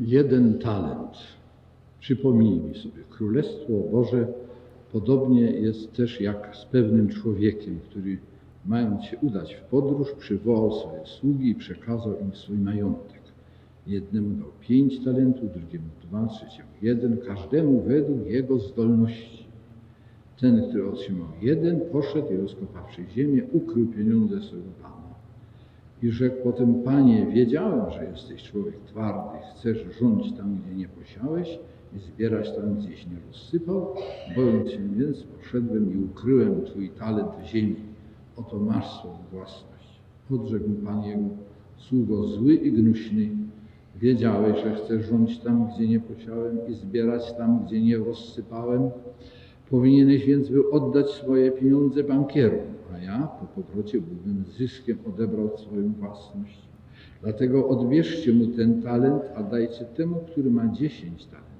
jeden talent. Przypomnijmy sobie, Królestwo Boże podobnie jest też jak z pewnym człowiekiem, który mając się udać w podróż, przywołał swoje sługi i przekazał im swój majątek. Jednemu dał pięć talentów, drugiemu dwa, trzeciemu jeden, każdemu według jego zdolności. Ten, który otrzymał jeden, poszedł i rozkopawszy ziemię, ukrył pieniądze swojego Pana. I rzekł potem, Panie, wiedziałem, że jesteś człowiek twardy, chcesz rządzić tam, gdzie nie posiałeś i zbierać tam, gdzieś nie rozsypał. Bojąc się więc, poszedłem i ukryłem Twój talent w ziemi. Oto masz swoją własność. Odrzekł Pan jego, sługo zły i gnuśny, wiedziałeś, że chcesz rządzić tam, gdzie nie posiałem i zbierać tam, gdzie nie rozsypałem. Powinieneś więc był oddać swoje pieniądze bankierom, a ja po powrocie byłbym zyskiem odebrał swoją własność. Dlatego odbierzcie mu ten talent, a dajcie temu, który ma dziesięć talentów.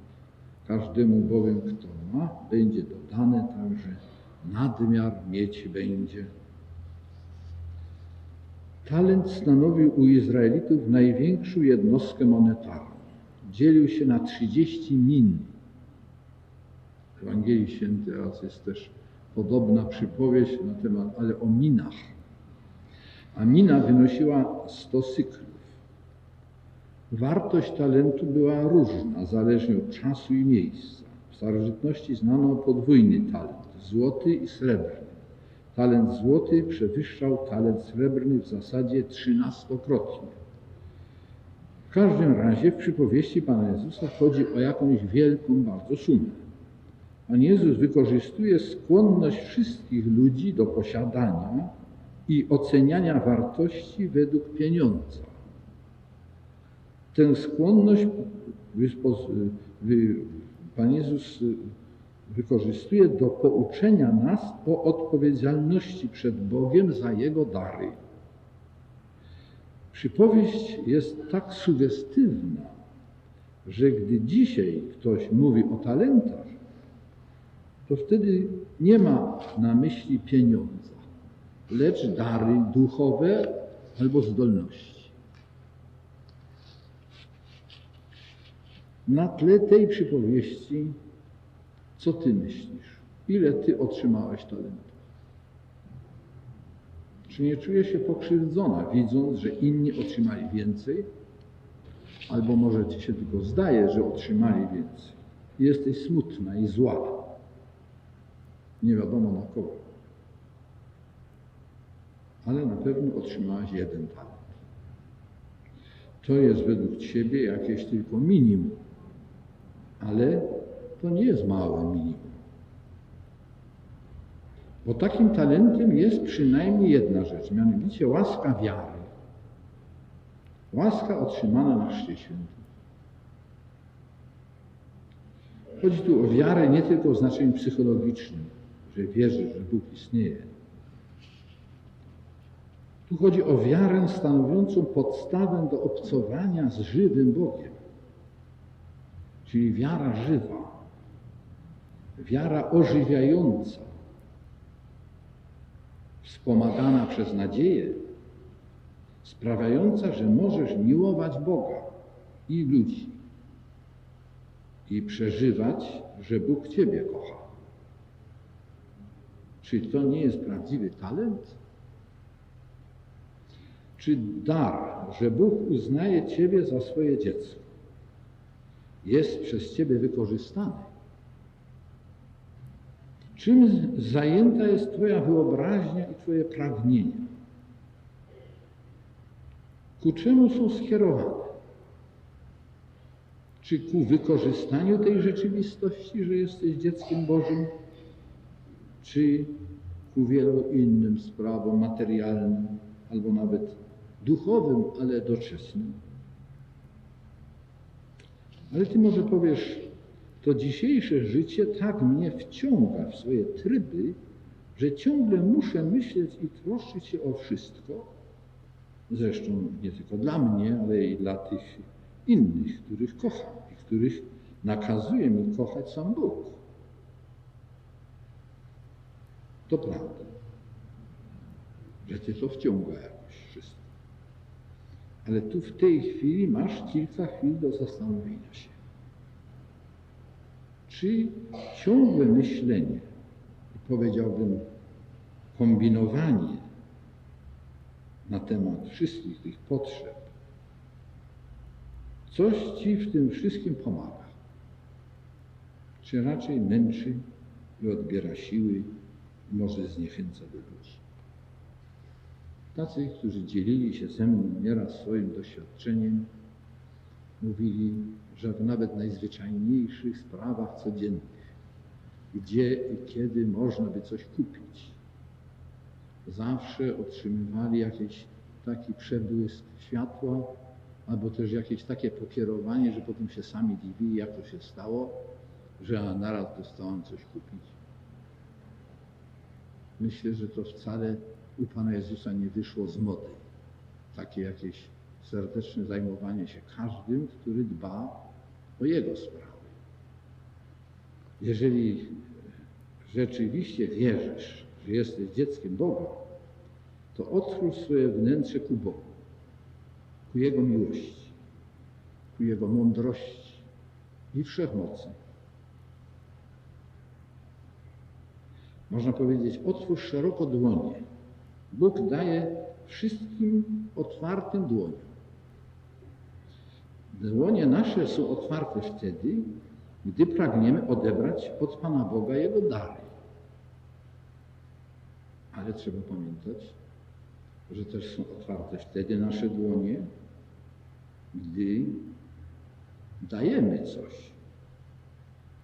Każdemu bowiem, kto ma, będzie dodane, także nadmiar mieć będzie. Talent stanowił u Izraelitów największą jednostkę monetarną. Dzielił się na 30 min. Ewangelii Świętej raz jest też podobna przypowieść na temat, ale o minach. A mina wynosiła 100 cyklów. Wartość talentu była różna, zależnie od czasu i miejsca. W starożytności znano podwójny talent, złoty i srebrny. Talent złoty przewyższał talent srebrny w zasadzie trzynastokrotnie. W każdym razie w przypowieści Pana Jezusa chodzi o jakąś wielką bardzo sumę. Pan Jezus wykorzystuje skłonność wszystkich ludzi do posiadania i oceniania wartości według pieniądza. Tę skłonność Pan Jezus wykorzystuje do pouczenia nas o odpowiedzialności przed Bogiem za Jego dary. Przypowieść jest tak sugestywna, że gdy dzisiaj ktoś mówi o talentach, to wtedy nie ma na myśli pieniądza, lecz dary duchowe albo zdolności. Na tle tej przypowieści, co ty myślisz? Ile ty otrzymałeś talentów? Czy nie czujesz się pokrzywdzona, widząc, że inni otrzymali więcej? Albo może ci się tylko zdaje, że otrzymali więcej. Jesteś smutna i zła. Nie wiadomo na kogo. Ale na pewno otrzymałaś jeden talent. To jest według Ciebie jakieś tylko minimum. Ale to nie jest małe minimum. Bo takim talentem jest przynajmniej jedna rzecz, mianowicie łaska wiary. Łaska otrzymana na Chrzcie Świętym. Chodzi tu o wiarę nie tylko w znaczeniu psychologicznym, że wierzy, że Bóg istnieje. Tu chodzi o wiarę stanowiącą podstawę do obcowania z żywym Bogiem. Czyli wiara żywa, wiara ożywiająca, wspomagana przez nadzieję, sprawiająca, że możesz miłować Boga i ludzi i przeżywać, że Bóg Ciebie kocha. Czy to nie jest prawdziwy talent? Czy dar, że Bóg uznaje Ciebie za swoje dziecko, jest przez Ciebie wykorzystany? Czym zajęta jest Twoja wyobraźnia i Twoje pragnienia? Ku czemu są skierowane? Czy ku wykorzystaniu tej rzeczywistości, że jesteś dzieckiem Bożym, czy ku wielu innym sprawom materialnym, albo nawet duchowym, ale doczesnym? Ale Ty może powiesz, to dzisiejsze życie tak mnie wciąga w swoje tryby, że ciągle muszę myśleć i troszczyć się o wszystko. Zresztą nie tylko dla mnie, ale i dla tych innych, których kocham i których nakazuje mi kochać sam Bóg. To prawda, że Cię to wciąga jakoś wszystko. Ale tu w tej chwili masz kilka chwil do zastanowienia się. Czy ciągłe myślenie, powiedziałbym kombinowanie na temat wszystkich tych potrzeb, coś Ci w tym wszystkim pomaga? Czy raczej męczy i odbiera siły może zniechęca do ludzi? Tacy, którzy dzielili się ze mną nieraz swoim doświadczeniem, mówili, że w nawet najzwyczajniejszych sprawach codziennych, gdzie i kiedy można by coś kupić, zawsze otrzymywali jakiś taki przebłysk światła, albo też jakieś takie pokierowanie, że potem się sami dziwili, jak to się stało, że naraz dostałam coś kupić. Myślę, że to wcale u Pana Jezusa nie wyszło z mody. Takie jakieś serdeczne zajmowanie się każdym, który dba o Jego sprawy. Jeżeli rzeczywiście wierzysz, że jesteś dzieckiem Boga, to otwórz swoje wnętrze ku Bogu, ku Jego miłości, ku Jego mądrości i wszechmocy. Można powiedzieć, otwórz szeroko dłonie. Bóg daje wszystkim otwartym dłoniom. Dłonie nasze są otwarte wtedy, gdy pragniemy odebrać od Pana Boga Jego dary. Ale trzeba pamiętać, że też są otwarte wtedy nasze dłonie, gdy dajemy coś.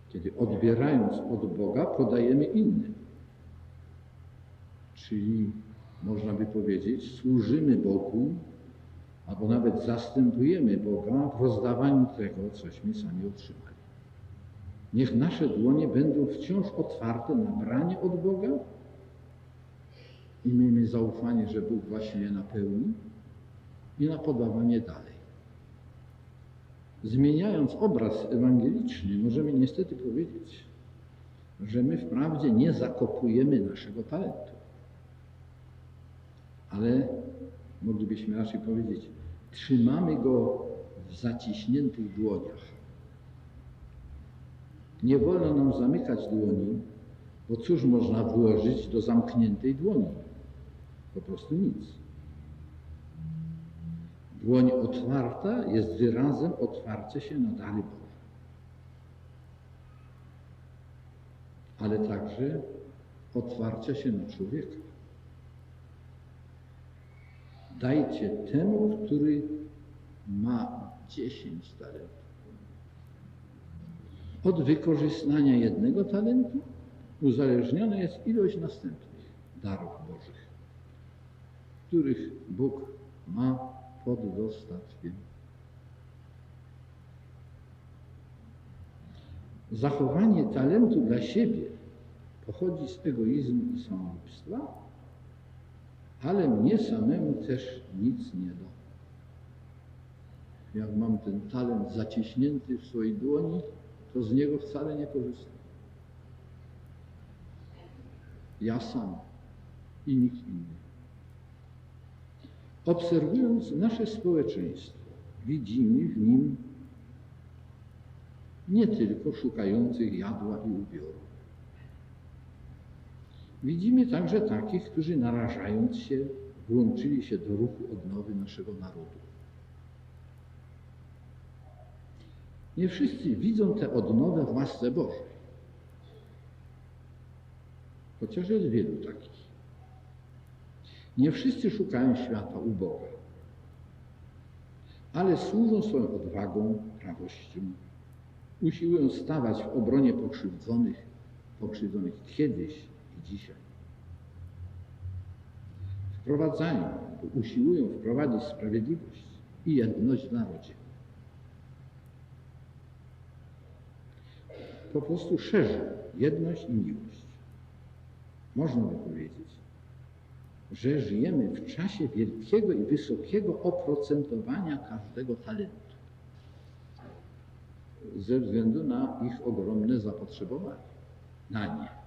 Kiedy odbierając od Boga, podajemy innym. Czyli można by powiedzieć, służymy Bogu, albo nawet zastępujemy Boga w rozdawaniu tego, cośmy sami otrzymali. Niech nasze dłonie będą wciąż otwarte na branie od Boga i miejmy zaufanie, że Bóg właśnie je napełni i na podawanie dalej. Zmieniając obraz ewangeliczny, możemy niestety powiedzieć, że my wprawdzie nie zakopujemy naszego talentu, ale moglibyśmy raczej powiedzieć, trzymamy go w zaciśniętych dłoniach. Nie wolno nam zamykać dłoni, bo cóż można włożyć do zamkniętej dłoni? Po prostu nic. Dłoń otwarta jest wyrazem otwarcia się na dary Boże. Ale także otwarcia się na człowieka. Dajcie temu, który ma dziesięć talentów. Od wykorzystania jednego talentu uzależniona jest ilość następnych darów Bożych, których Bóg ma pod dostatkiem. Zachowanie talentu dla siebie pochodzi z egoizmu i samolubstwa, ale mnie samemu też nic nie da. Jak mam ten talent zaciśnięty w swojej dłoni, to z niego wcale nie korzystam. Ja sam i nikt inny. Obserwując nasze społeczeństwo, widzimy w nim nie tylko szukających jadła i ubioru. Widzimy także takich, którzy narażając się, włączyli się do ruchu odnowy naszego narodu. Nie wszyscy widzą tę odnowę w łasce Bożej. Chociaż jest wielu takich. Nie wszyscy szukają świata u Boga, ale służą swoją odwagą, prawością, usiłują stawać w obronie pokrzywdzonych, pokrzywdzonych kiedyś dzisiaj. Wprowadzają, usiłują wprowadzić sprawiedliwość i jedność w narodzie. Po prostu szerzą jedność i miłość. Można by powiedzieć, że żyjemy w czasie wielkiego i wysokiego oprocentowania każdego talentu ze względu na ich ogromne zapotrzebowanie na nie.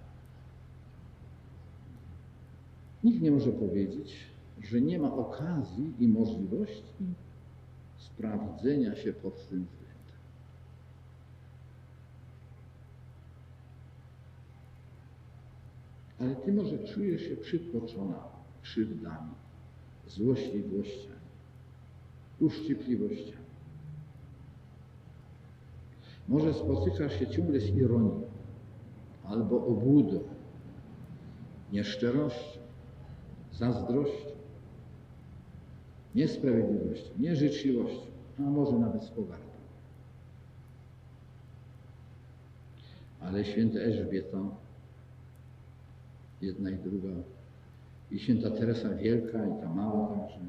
Nikt nie może powiedzieć, że nie ma okazji i możliwości sprawdzenia się pod tym względem. Ale ty może czujesz się przytłoczona krzywdami, złośliwościami, uszczypliwościami. Może spotykasz się ciągle z ironią albo obłudą, nieszczerością, zazdrością, niesprawiedliwością, nieżyczliwością, a może nawet z pogardą. Ale święta Elżbieta, jedna i druga, i święta Teresa Wielka i ta mała także,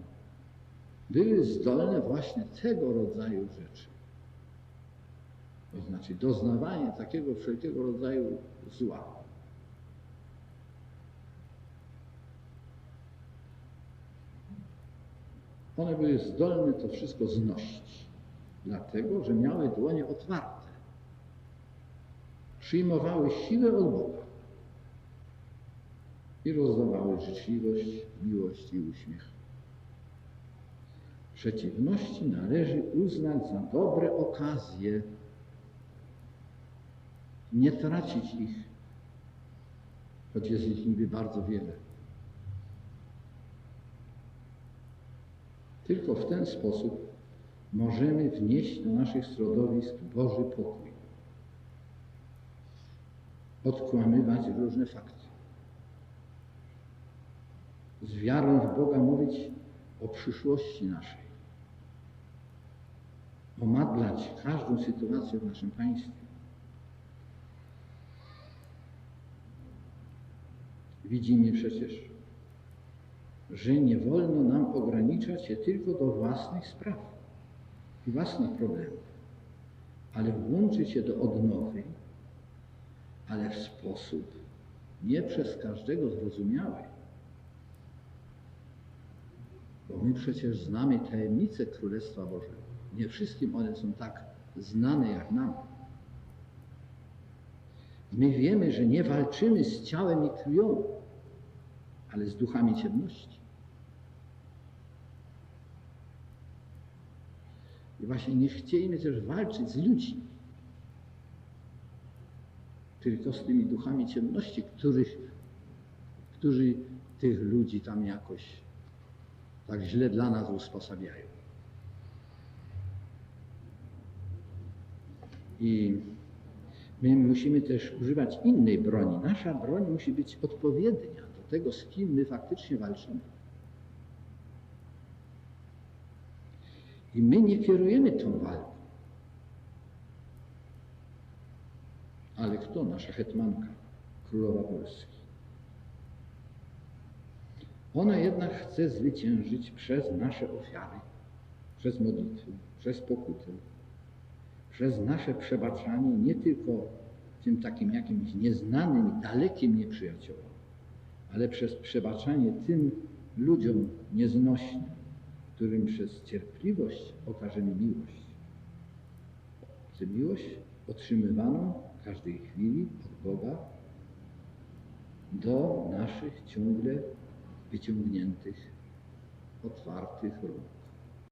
były zdolne właśnie tego rodzaju rzeczy. To znaczy doznawanie takiego wszelkiego rodzaju zła. One były zdolne to wszystko znosić, dlatego że miały dłonie otwarte. Przyjmowały siłę od Boga i rozdawały życzliwość, miłość i uśmiech. Przeciwności należy uznać za dobre okazje, nie tracić ich, choć jest ich niby bardzo wiele. Tylko w ten sposób możemy wnieść do naszych środowisk Boży pokój. Odkłamywać różne fakty. Z wiarą w Boga mówić o przyszłości naszej. Omadlać każdą sytuację w naszym państwie. Widzimy przecież, że nie wolno nam ograniczać się tylko do własnych spraw i własnych problemów, ale włączyć się do odnowy, ale w sposób nie przez każdego zrozumiały. Bo my przecież znamy tajemnice Królestwa Bożego. Nie wszystkim one są tak znane jak nam. My wiemy, że nie walczymy z ciałem i krwią, ale z duchami ciemności. I właśnie nie chcieliśmy też walczyć z ludźmi, tylko z tymi duchami ciemności, których, którzy tych ludzi tam jakoś tak źle dla nas usposabiają. I my musimy też używać innej broni. Nasza broń musi być odpowiednia do tego, z kim my faktycznie walczymy. I my nie kierujemy tą walką. Ale kto? Nasza hetmanka, królowa Polski. Ona jednak chce zwyciężyć przez nasze ofiary, przez modlitwę, przez pokutę, przez nasze przebaczanie nie tylko tym takim jakimś nieznanym, dalekim nieprzyjaciołom, ale przez przebaczanie tym ludziom nieznośnym, którym przez cierpliwość okażemy miłość. Tę miłość otrzymywaną w każdej chwili od Boga do naszych ciągle wyciągniętych, otwartych rąk.